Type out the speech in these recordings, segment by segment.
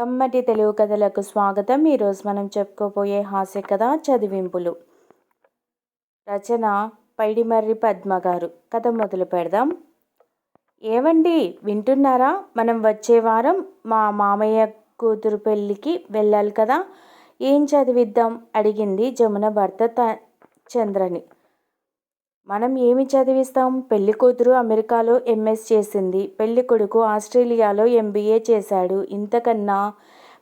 కమ్మటి తెలుగు కథలకు స్వాగతం. ఈరోజు మనం చెప్పుకోబోయే హాస్య కథ చదివింపులు. రచన పైడిమర్రి పద్మ గారు కథ మొదలు పెడదాం. ఏవండి? వింటున్నారా? మనం వచ్చే వారం మా మామయ్య కూతురు పెళ్ళికి వెళ్ళాలి కదా. ఏం చదివిద్దాం? అడిగింది జమున భర్త త చంద్రని. మనం ఏమి చదివిస్తాం? పెళ్ళి కూతురు అమెరికాలో ఎంఎస్ చేసింది. పెళ్ళి కొడుకు ఆస్ట్రేలియాలో ఎంబీఏ చేశాడు. ఇంతకన్నా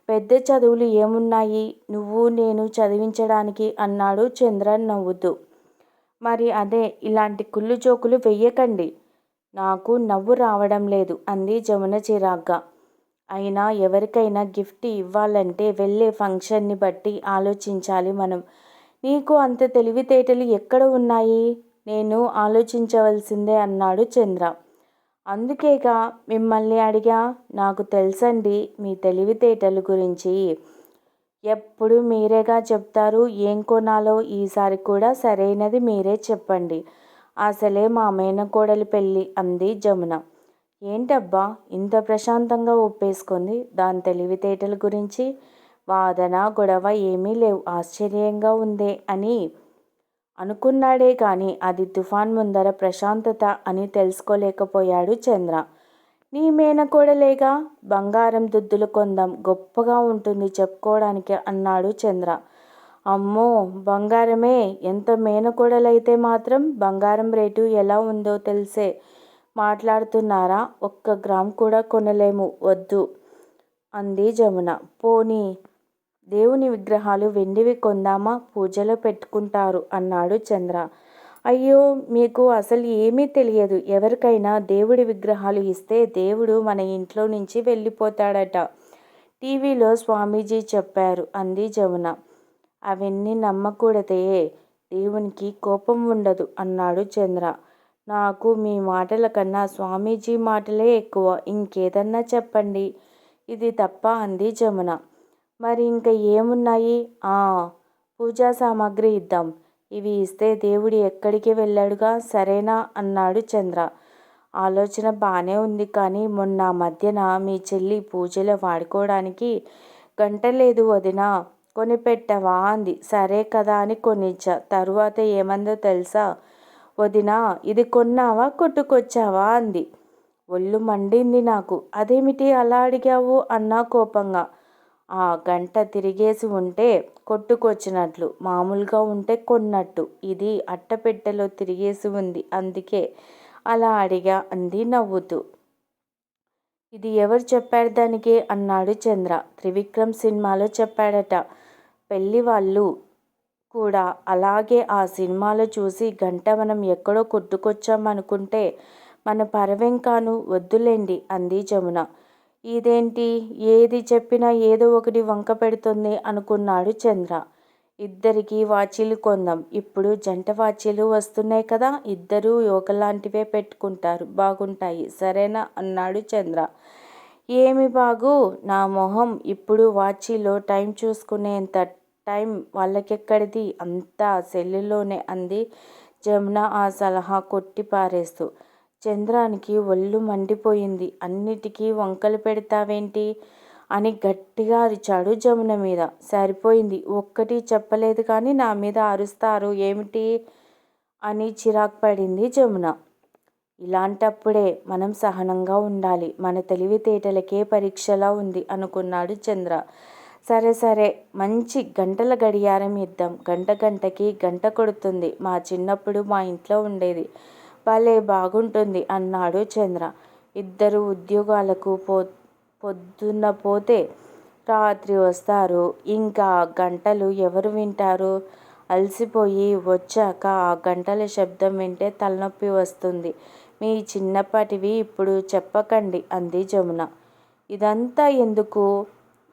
పెద్ద చదువులు ఏమున్నాయి? నువ్వు నేను చదివించడానికి అన్నాడు చంద్రన్ నవ్వుతూ. మరి అదే ఇలాంటి కుళ్ళు జోకులు వెయ్యకండి. నాకు నవ్వు రావడం లేదు అంది జమున చిరాగ్గా. అయినా ఎవరికైనా గిఫ్ట్ ఇవ్వాలంటే వెళ్ళే ఫంక్షన్ని బట్టి ఆలోచించాలి మనం. నీకు అంత తెలివితేటలు ఎక్కడ ఉన్నాయి? నేను ఆలోచించవలసిందే అన్నాడు చంద్ర. అందుకేగా మిమ్మల్ని అడిగా నాకు తెలుసండి మీ తెలివితేటల గురించి. ఎప్పుడు మీరేగా చెప్తారు ఏం కొనాలో ఈసారి కూడా సరైనది మీరే చెప్పండి. అసలే మా మేనకోడలి పెళ్ళి అంది జమున. ఏంటబ్బా ఇంత ప్రశాంతంగా ఒప్పేసుకుంది దాని తెలివితేటల గురించి? వాదన గొడవ ఏమీ లేవు ఆశ్చర్యంగా ఉందే అని అనుకున్నాడే కానీ అది తుఫాన్ ముందర ప్రశాంతత అని తెలుసుకోలేకపోయాడు చంద్ర. నీ మేనకోడలేగా బంగారం దుద్దులు కొందాం గొప్పగా ఉంటుంది చెప్పుకోవడానికి అన్నాడు చంద్ర. అమ్మో బంగారమే? ఎంత మేనకోడలైతే మాత్రం బంగారం రేటు ఎలా ఉందో తెలిసే మాట్లాడుతున్నారా? ఒక్క గ్రామ్ కూడా కొనలేము వద్దు అంది జమున. పోనీ దేవుని విగ్రహాలు వెండివి కొందామా? పూజలో పెట్టుకుంటారు అన్నాడు చంద్ర. అయ్యో మీకు అసలు ఏమీ తెలియదు. ఎవరికైనా దేవుడి విగ్రహాలు ఇస్తే దేవుడు మన ఇంట్లో నుంచి వెళ్ళిపోతాడట. టీవీలో స్వామీజీ చెప్పారు అంది జమున. అవన్నీ నమ్మకూడదే. దేవునికి కోపం ఉండదు అన్నాడు చంద్ర. నాకు మీ మాటల కన్నా స్వామీజీ మాటలే ఎక్కువ. ఇంకేదన్నా చెప్పండి. ఇది తప్ప అంది జమున. మరి ఇంకా ఏమున్నాయి? పూజా సామాగ్రి ఇద్దాం. ఇవి ఇస్తే దేవుడు ఎక్కడికి వెళ్ళాడుగా? సరేనా? అన్నాడు చంద్ర. ఆలోచన బాగానే ఉంది కానీ మొన్న మధ్యన మీ చెల్లి పూజలో వాడుకోవడానికి గంట లేదు వదిన. కొనిపెట్టవా? అంది. సరే కదా అని కొనిచ్చా. తరువాత ఏమందో తెలుసా? వదిన ఇది కొన్నావా? కొట్టుకొచ్చావా? అంది. ఒళ్ళు మండింది నాకు. అదేమిటి అలా అడిగావు? అన్నా కోపంగా. ఆ గంట తిరిగేసి ఉంటే కొట్టుకొచ్చినట్లు మామూలుగా ఉంటే కొన్నట్టు. ఇది అట్టపెట్టెలో తిరిగేసి ఉంది అందుకే అలా అడిగా అంది నవ్వుతూ. ఇది ఎవరు చెప్పారు దానికి? అన్నాడు చంద్ర. త్రివిక్రమ్ సినిమాలో చెప్పాడట. పెళ్ళి వాళ్ళు కూడా అలాగే ఆ సినిమాలో చూసి గంట మనం ఎక్కడో కొట్టుకొచ్చామనుకుంటే మన పరవెంకాను వద్దులేండి అంది జమున. ఇదేంటి? ఏది చెప్పినా ఏదో ఒకటి వంక పెడుతుంది అనుకున్నాడు చంద్ర. ఇద్దరికి వాచీలు కొందాం. ఇప్పుడు జంట వాచీలు వస్తున్నాయి కదా ఇద్దరూ ఒకలాంటివే పెట్టుకుంటారు. బాగుంటాయి. సరేనా? అన్నాడు చంద్ర. ఏమి బాగు? నా మొహం. ఇప్పుడు వాచీలో టైం చూసుకునేంత టైం వాళ్ళకెక్కడిది? అంతా సెల్లులోనే అంది జమున ఆ సలహా కొట్టి పారేస్తూ. చంద్రానికి ఒళ్ళు మండిపోయింది. అన్నిటికీ వంకలు పెడతావేంటి? అని గట్టిగా అరిచాడు జమున మీద. సరిపోయింది. ఒక్కటి చెప్పలేదు కానీ నా మీద అరుస్తారు. ఏమిటి? అని చిరాకు పడింది జమున. ఇలాంటప్పుడే మనం సహనంగా ఉండాలి. మన తెలివితేటలకే పరీక్షలా ఉంది అనుకున్నాడు చంద్ర. సరే సరే. మంచి గంటల గడియారం ఇద్దాం గంట గంటకి గంట కొడుతుంది. మా చిన్నప్పుడు మా ఇంట్లో ఉండేది. భలే బాగుంటుంది అన్నాడు చంద్ర. ఇద్దరు ఉద్యోగాలకు పో పొద్దున్న పోతే రాత్రి వస్తారు. ఇంకా గంటలు ఎవరు వింటారు? అలసిపోయి వచ్చాక ఆ గంటల శబ్దం వింటే తలనొప్పి వస్తుంది. మీ చిన్నప్పటివి ఇప్పుడు చెప్పకండి అంది జమున. ఇదంతా ఎందుకు?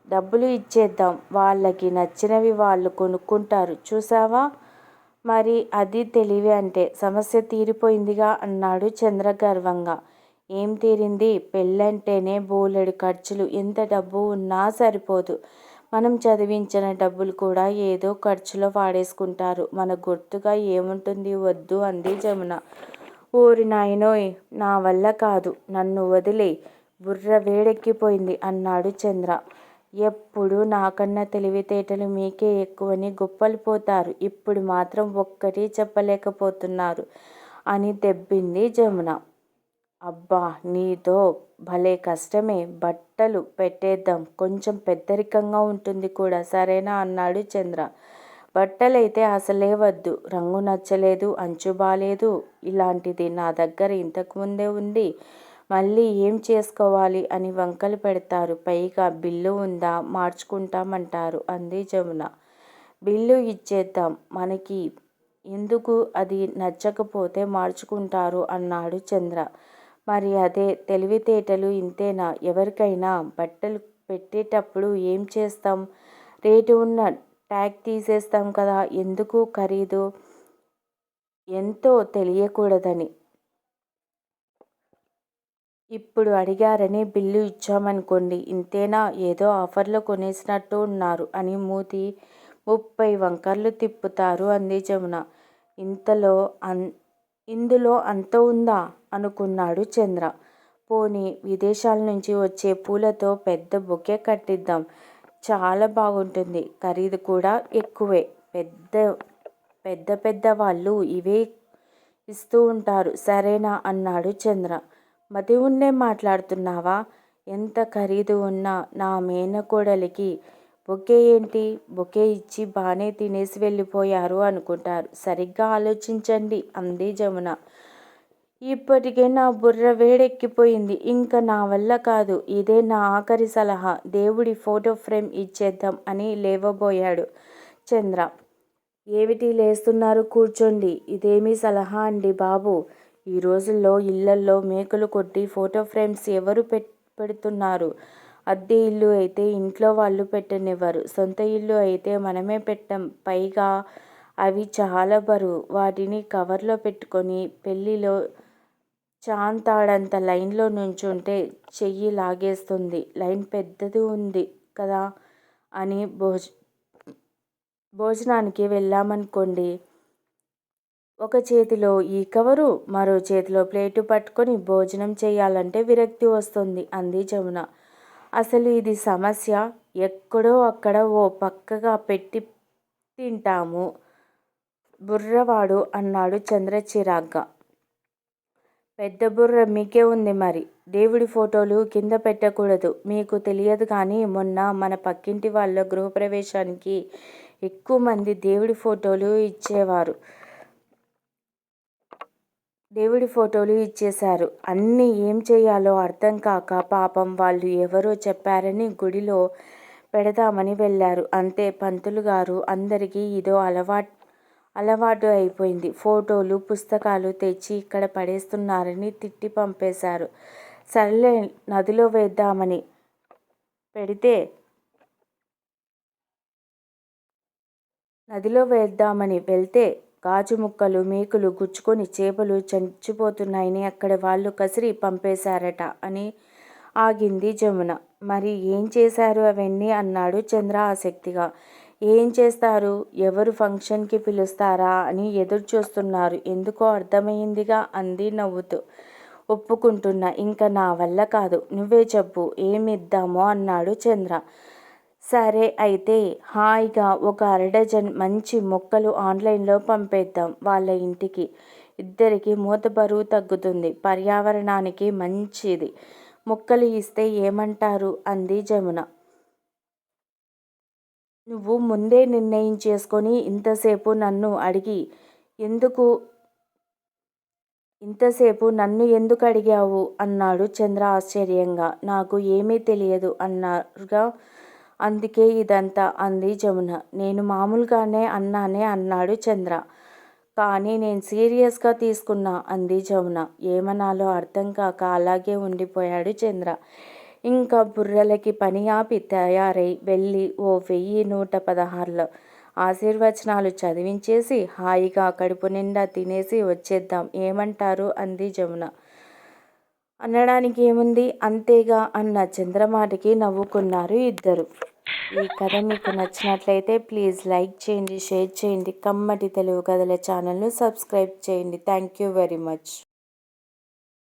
డబ్బులు ఇచ్చేద్దాం. వాళ్ళకి నచ్చినవి వాళ్ళు కొనుక్కుంటారు. చూసావా? మరి అది తెలివి అంటే సమస్య తీరిపోయిందిగా అన్నాడు చంద్ర గర్వంగా. ఏం తీరింది? పెళ్ళంటేనే బోలెడు ఖర్చులు. ఎంత డబ్బు ఉన్నా సరిపోదు. మనం చదివించిన డబ్బులు కూడా ఏదో ఖర్చులో వాడేసుకుంటారు మన గుర్తుగా ఏముంటుంది? వద్దు అంది జమున. ఓరి నాయనోయ్ నా వల్ల కాదు. నన్ను వదిలే బుర్ర వేడెక్కిపోయింది అన్నాడు చంద్ర. ఎప్పుడు నాకన్నా తెలివితేటలు మీకే ఎక్కువని గొప్పలు పోతారు ఇప్పుడు మాత్రం ఒక్కటి చెప్పలేకపోతున్నారు అని దెబ్బింది జమున. అబ్బా నీతో భలే కష్టమే. బట్టలు పెట్టేద్దాం. కొంచెం పెద్దరికంగా ఉంటుంది కూడా సరేనా? అన్నాడు చంద్ర. బట్టలైతే అసలే వద్దు. రంగు నచ్చలేదు అంచు బాలేదు. ఇలాంటిది నా దగ్గర ఇంతకుముందే ఉంది. మళ్ళీ ఏం చేసుకోవాలి అని వంకలు పెడతారు. పైగా బిల్లు ఉందా మార్చుకుంటామంటారు అంది జమున. బిల్లు ఇచ్చేద్దాం. మనకి ఎందుకు అది నచ్చకపోతే మార్చుకుంటారు అన్నాడు చంద్ర. మరి అదే తెలివితేటలు ఇంతేనా? ఎవరికైనా బట్టలు పెట్టేటప్పుడు ఏం చేస్తాం? రేటు ఉన్న ట్యాగ్ తీసేస్తాం కదా ఎందుకు ఖరీదు? ఎంతో తెలియకూడదని. ఇప్పుడు అడిగారని బిల్లు ఇచ్చామనుకోండి ఇంతేనా? ఏదో ఆఫర్లో కొనేసినట్టు ఉన్నారు అని మూతి ముప్పై వంకర్లు తిప్పుతారు అంది జమున. ఇంతలో అన్ ఇందులో అంత ఉందా? అనుకున్నాడు చంద్ర. పోనీ విదేశాల నుంచి వచ్చే పూలతో పెద్ద బొకే కట్టిద్దాం. చాలా బాగుంటుంది. ఖరీదు కూడా ఎక్కువే. పెద్ద పెద్ద పెద్ద వాళ్ళు ఇవే ఇస్తూ ఉంటారు. సరేనా? అన్నాడు చంద్ర. మతి ఉండే మాట్లాడుతున్నావా? ఎంత ఖరీదు ఉన్నా నా మేనకోడలికి బొకే ఏంటి? బొకే ఇచ్చి బాగానే తినేసి వెళ్ళిపోయారు అనుకుంటారు. సరిగ్గా ఆలోచించండి అంది జమున. ఇప్పటికే నా బుర్ర వేడెక్కిపోయింది. ఇంకా నా వల్ల కాదు. ఇదే నా ఆఖరి సలహా. దేవుడి ఫోటో ఫ్రేమ్ ఇచ్చేద్దాం అని లేవబోయాడు చంద్ర. ఏమిటి లేస్తున్నారు? కూర్చోండి. ఇదేమీ సలహా అండి బాబు. ఈ రోజుల్లో ఇళ్ళల్లో మేకలు కొట్టి ఫోటో ఫ్రేమ్స్ ఎవరు పెడుతున్నారు? అద్దె ఇల్లు అయితే ఇంట్లో వాళ్ళు పెట్టనివ్వరు. సొంత ఇల్లు అయితే మనమే పెట్టం. పైగా అవి చాలా బరువు. వాటిని కవర్లో పెట్టుకొని పెళ్ళిలో చాంతాడంత లైన్లో నుంచుంటే చెయ్యి లాగేస్తుంది. లైన్ పెద్దది ఉంది కదా అని భోజ భోజనానికి వెళ్ళామనుకోండి ఒక చేతిలో ఈ కవరు మరో చేతిలో ప్లేటు పట్టుకొని భోజనం చేయాలంటే విరక్తి వస్తుంది అంది జమున. అసలు ఇది సమస్య? ఎక్కడో అక్కడ ఓ పక్కగా పెట్టి తింటాము బుర్రవాడు అన్నాడు చంద్ర చిరాగ్గా. పెద్ద బుర్ర మీకే ఉంది మరి. దేవుడి ఫోటోలు కింద పెట్టకూడదు. మీకు తెలియదు కానీ మొన్న మన పక్కింటి వాళ్ళ గృహప్రవేశానికి ఎక్కువ మంది దేవుడి ఫోటోలు ఇచ్చేవారు. దేవుడి ఫోటోలు ఇచ్చేశారు. అన్నీ ఏం చేయాలో అర్థం కాక పాపం వాళ్ళు ఎవరో చెప్పారని గుడిలో పెడదామని వెళ్ళారు. అంతే పంతులు గారు అందరికీ ఇదో అలవాటు అలవాటు అయిపోయింది. ఫోటోలు పుస్తకాలు తెచ్చి ఇక్కడ పడేస్తున్నారని తిట్టి పంపేశారు. సర్లే నదిలో వేద్దామని పెడితే నదిలో వేద్దామని వెళ్తే గాజు ముక్కలు మేకులు గుచ్చుకొని చేపలు చచ్చిపోతున్నాయని అక్కడ వాళ్ళు కసిరి పంపేశారట అని ఆగింది జమున. మరి ఏం చేశారు అవన్నీ అన్నాడు చంద్ర ఆసక్తిగా. ఏం చేస్తారు? ఎవరు ఫంక్షన్కి పిలుస్తారా అని ఎదురు చూస్తున్నారు ఎందుకో అర్థమైందిగా అంది నవ్వుతూ. ఒప్పుకుంటున్నా ఇంకా నా వల్ల కాదు. నువ్వే చెప్పు ఏమిద్దామో అన్నాడు చంద్ర. సరే అయితే హాయిగా ఒక అరడజన్ మంచి మొక్కలు ఆన్లైన్లో పంపేద్దాం వాళ్ళ ఇంటికి. ఇద్దరికి మూత బరువు తగ్గుతుంది. పర్యావరణానికి మంచిది. మొక్కలు ఇస్తే ఏమంటారు? అంది జమున. నువ్వు ముందే నిర్ణయం చేసుకొని ఇంతసేపు నన్ను అడిగి ఎందుకు ఇంతసేపు నన్ను ఎందుకు అడిగావు? అన్నాడు చంద్ర ఆశ్చర్యంగా. నాకు ఏమీ తెలియదు అన్నారుగా అందుకే ఇదంతా అంది జమున. నేను మామూలుగానే అన్నానే అన్నాడు చంద్ర. కానీ నేను సీరియస్గా తీసుకున్నా అంది జమున. ఏమనాలో అర్థం కాక అలాగే ఉండిపోయాడు చంద్ర. ఇంకా బుర్రలకి పని ఆపి తయారై వెళ్ళి ఓ వెయ్యి నూట పదహారులో ఆశీర్వచనాలు చదివించేసి హాయిగా కడుపు నిండా తినేసి వచ్చేద్దాం. ఏమంటారు? అంది జమున. అనడానికి ఏముంది? అంతేగా అన్న చంద్రమాటకి నవ్వుకున్నారు ఇద్దరు. ఈ కథ మీకు నచ్చినట్లయితే ప్లీజ్ లైక్ చేయండి షేర్ చేయండి కమ్మటి తెలుగు కథల ఛానల్ను సబ్స్క్రైబ్ చేయండి. Thank you very much.